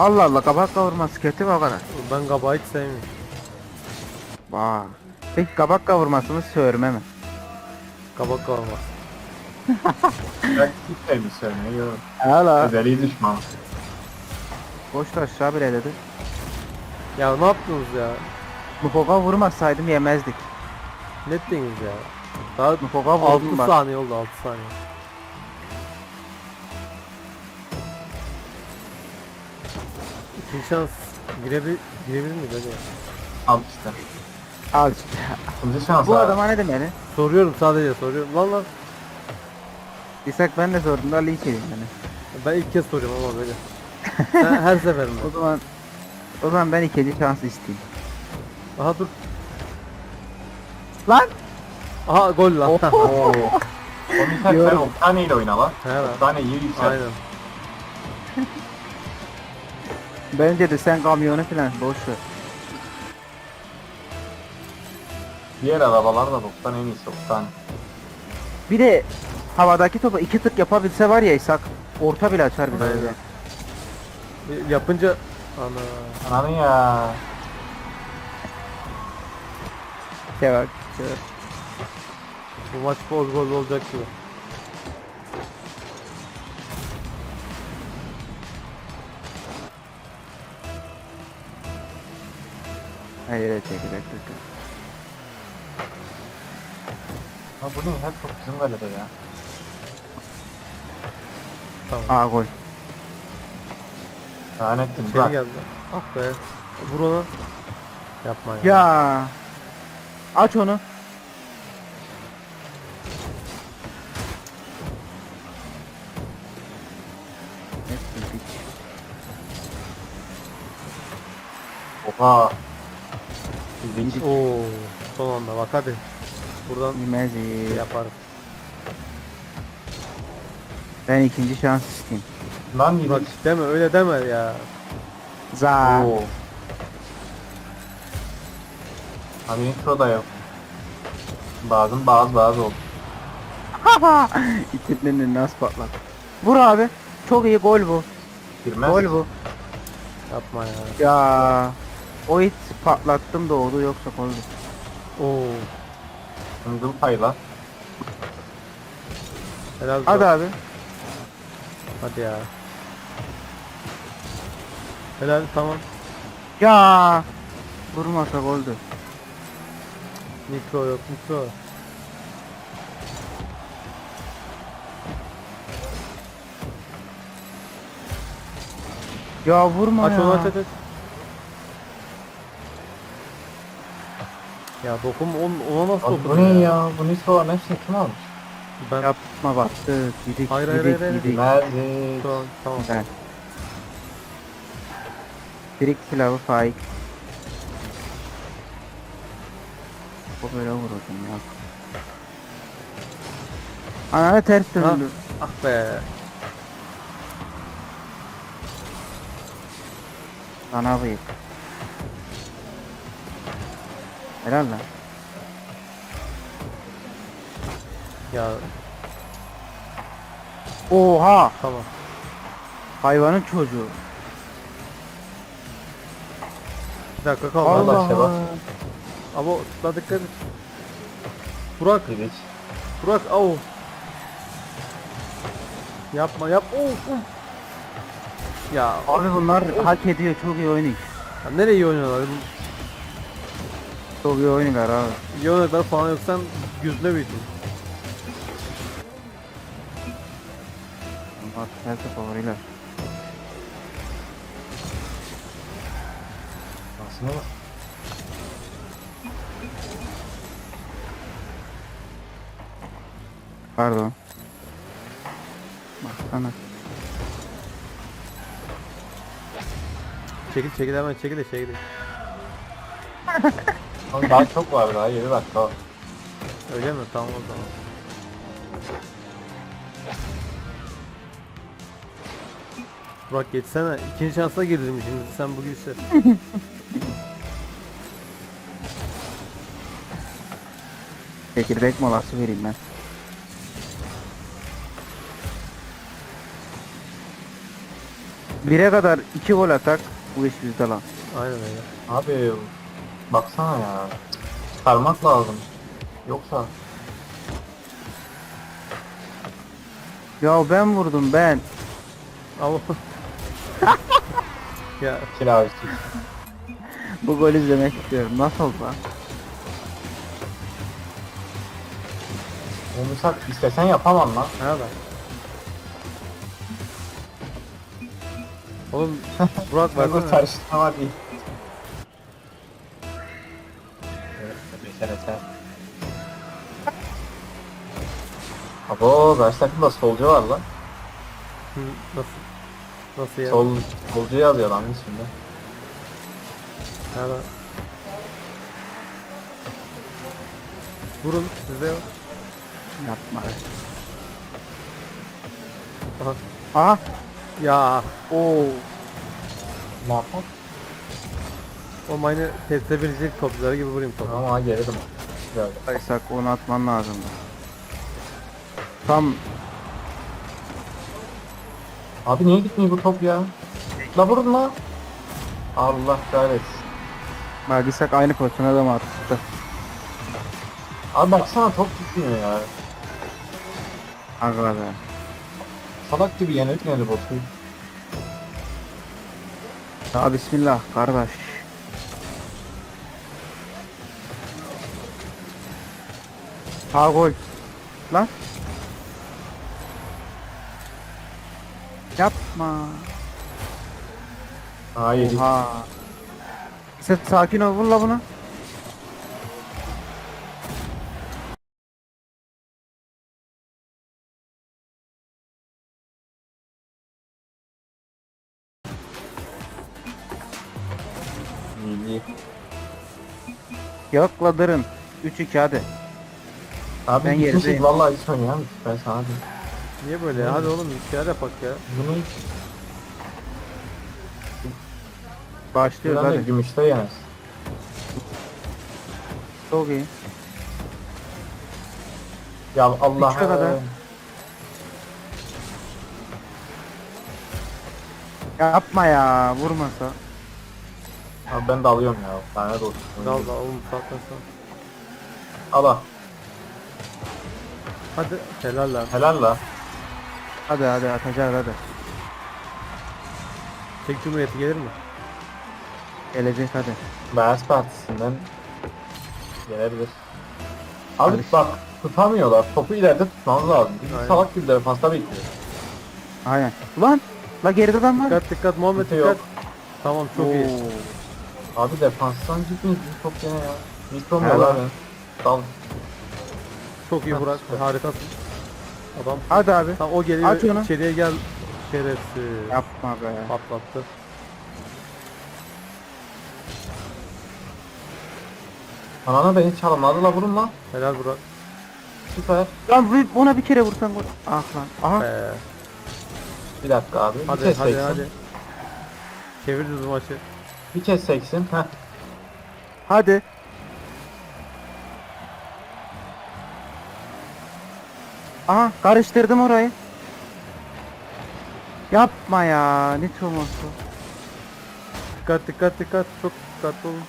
Allah Allah kabak kavurması kötü mü o kadar? Ben kabağı hiç sevmiyorum. Vay. Peki kabak kavurması mı sövürme mi? Kabak kavurması. Ben hiç sevmiş söylemeyi yok. Hala. Özeli düşman. Boşta aşağı bile dedi. Ya ne yaptınız ya? Mukoka vurmasaydım yemezdik. Ne ettiniz ya? Daha Mukoka 6 vurdum bak. saniye oldu 6 saniye. İkinci şans girebilir, girebilir mi böyle? Al işte. Al işte. İkinci şans Bu adama ne demeli? Soruyorum sadece soruyorum. Lan lan. İshak ben de sordum da Ali içeyim yani. Ben ilk kez soruyorum ama böyle. her, her seferinde. O zaman o zaman ben ikinci şans isteyeyim. Aha dur. Lan! Aha gol lan. Oo. Onu sen sen Diyorum. Oktane ile oyna lan. He lan. Oktane iyi yüksel. Aynen. Bence de sen kamyonu falan boş ver. Diğer arabalar da Oktane en iyisi Oktane. Bir de havadaki topu iki tık yapabilse var ya İshak orta bile açar bize. Öyle. E, Yapınca ana. Ananı ya. Bak. bak. Bu maç bol gol olacak gibi. Hayır evet çekirdek tık. Ha bu ne? Hep çok bizim galede ya. Tamam. Aa gol. Lanettim İçeri bırak. geldi. Ah be. Vur ona. Yapma ya. Ya. Aç onu. Oha. İlginç. Oo, son anda bak hadi. Buradan Yemez şey iyi. yaparız. Ben ikinci şans isteyeyim. Lan Bak yedik. deme öyle deme ya. Za. Oo. Abi intro da yok. Bazı bazı bazı oldu. İtiplerini nasıl patlat. Vur abi. Çok iyi gol bu. Girmez. Gol bu. Yapma ya. Ya. O it patlattım da oldu yoksa goldü. Oo. Hıngıl payla. Helal Hadi abi. Hadi ya. Helal tamam. Ya. Vurmasa goldü. Nitro yok nitro. Ya vurma Aç ya. onu aç aç aç. Ya dokum on, ona nasıl Abi bu ne ya? Bu nitroların hepsini kim almış? Ben Yapma battı. Gidik Hayır, hayır, gidik hayır, hayır. gidik. Şu an tamam. Güzel. Birik pilavı faik. Bu böyle vururdum ya. Ananı ters döndü. Ah be. Sana bıyık. Helal lan. Ya Oha! tamam. Hayvanın çocuğu. Bir dakika kaldı. Allah Allah işte bak. Ama da dikkat et. Burak, Yedik. Burak, au. Yapma, yap. Of, of. Ya, Abi bunlar hak ediyor. Çok iyi oynuyor. ya nereye iyi oynuyorlar? Çok iyi oynuyorlar abi. İyi oynadılar falan yok. Sen gözüne büyüdün. Bak herkes favoriler. Aslında bak. Pardon. Baksana. Çekil, çekil hemen çekil de çekil. Oğlum daha çok var daha 7 dakika. var. Öyle mi? Tamam o zaman. Burak geçsene. İkinci şansla girdim şimdi. Sen bu gülse. Çekirdek molası vereyim ben. Bire kadar iki gol atak bu iş bizde lan. Aynen öyle. Abi baksana ya. Çıkarmak lazım. Yoksa Ya ben vurdum ben. Ama ya kiracı. Bu golü izlemek istiyorum. Nasıl lan? O misal istesen yapamam lan. nerede? Oğlum Burak bu versene. karıştırma değil. Karşı takımda solcu var lan. Hı, Nasıl? Nasıl ya? Sol, solcu yazıyor lan şimdi. Nerede? Vurun sizde yok. Yapma. Aha. Aha. Ya Oo. Ne yapalım? o aynı tepsi bilecek topçuları gibi vurayım topu. Ama geridim. Güzel. Kaysak onu atman lazımdı. Tam Abi niye gitmiyor bu top ya? La vurun la. Allah kahretsin. Magisak aynı pozisyona da mı attı? Abi baksana top gitmiyor ya. Be. Salak gibi yenilmedi botu. Ya bismillah kardeş. Ha gol. Lan. Yapma. Hayır. Oha. Sen sakin ol vur la bunu. İyi. Yakladırın. 3-2 hadi. Abi Ben gerideyim. şey vallahi hiç oynayamam. Ben sana diyeyim. Niye böyle ya? Hadi oğlum bir şeyler yapak ya. Bunu hiç Başlıyoruz de hadi. gümüşte yemez. Çok iyi. Ya Allah. Üçe kadar. Yapma ya vurmasa. Abi ben de alıyorum ya. Tane de olsun. Dal dal oğlum sonra. Al al. Hadi helal lan. Helal la. Hadi hadi atacağız hadi. Çek Cumhuriyeti gelir mi? Gelecek hadi. Beyaz Partisi'nden gelebilir. Abi Kardeş. bak tutamıyorlar. Topu ileride tutmamız lazım. Bizim Aynen. salak gibi defansta bekliyor. Aynen. Ulan. La geride adam var. Dikkat dikkat Muhammed dikkat. yok. Tamam çok iyi. Oo. Abi defanstan gitmiyor bizim top gene ya. Mikro mu lan? Dal. Çok iyi Burak. Harikasın. Adam Hadi abi. tam o geliyor Aç onu. içeriye gel. Şerefsiz. Yapma be. Patlattı. Anana beni çalmadı la vurun lan. Helal Burak. Süper. Lan bir- ona bir kere vursan gol. Ah lan. Aha. Ee, Bir dakika abi. hadi bir hadi seksin. hadi. Çeviririz bu maçı. Bir kez seksin. Heh. Hadi. Aha karıştırdım orayı. Yapma ya. Ne olması. Dikkat dikkat dikkat. Çok dikkatli olun.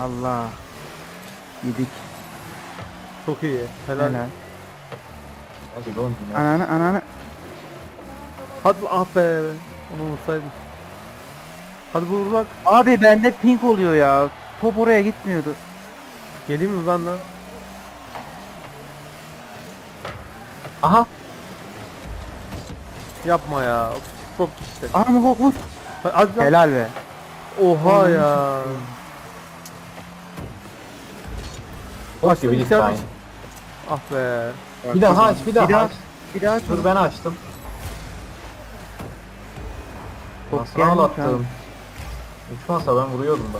Allah. Yedik. Çok iyi. Helal. Helal. Hadi oğlum ya. Ananı ananı. Hadi ah be. Onu unutsaydım. Hadi bu Burak. Abi bende pink oluyor ya. Top oraya gitmiyordu. Geleyim mi ben lan? Aha. Yapma ya. Çok gitti. Aha mı vur. Hadi, lan. Helal be. Oha ya. Bok gibi gitti Başka aynı. Ah be. Bir daha aç bir daha Bir daha aç. Bir daha Dur ben açtım. Top Nasıl ağlattım. Uçmazsa ben vuruyordum da.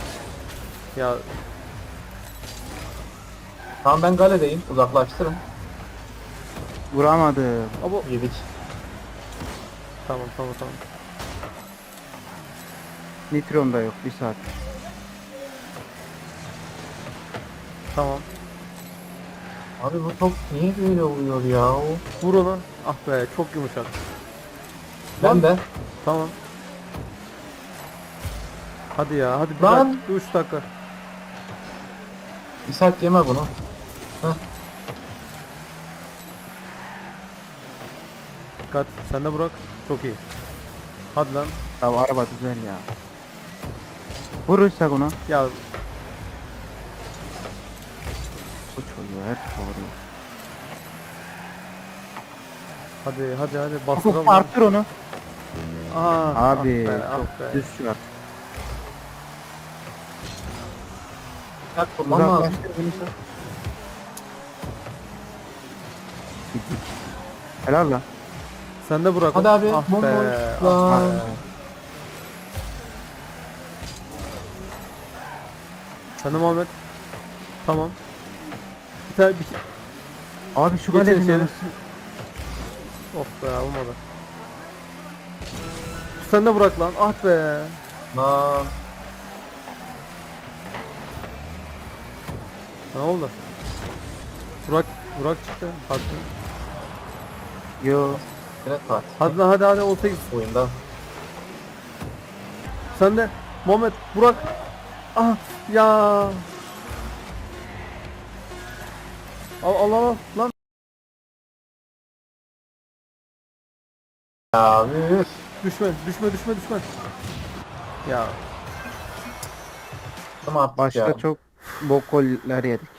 Ya Tamam ben galedeyim. Uzaklaştırın. Vuramadım. ama Yedik. tamam tamam tamam. Nitron da yok bir saat. Tamam. Abi bu top niye böyle oluyor ya? Vur onu. Ah be çok yumuşak. Ben de. Tamam. Hadi ya hadi bir Lan! dakika 3 dakika. İshak yeme bunu. Dikkat sen de bırak. Çok iyi. Hadi lan. Ya araba güzel ya. Vurursak ona. Ya Bu çocuğu her vuruyor. hadi hadi hadi Ufuk bastıralım. arttır onu. Aa, Abi ah be, çok ah be. düz lazım. Uzaklaştır bunu sen. Helal lan. Sen de bırak. Hadi abi. Ah Bomboş. be. ah Lan. be. Sen de Muhammed. Tamam. Bir tane bir Abi şu Geçin galerinin içeri. Of be olmadı. Sen de bırak lan. Ah be. Lan. Ne oldu? Burak Burak çıktı. Hadi. Yo. Evet var. Hadi lan hadi hadi 18. Oyunda. Sen de Muhammed Burak. Ah ya. Al al al lan. Ya üf. Düşme düşme düşme düşme. Ya Tamam artık Başta ya. çok bok goller yedik.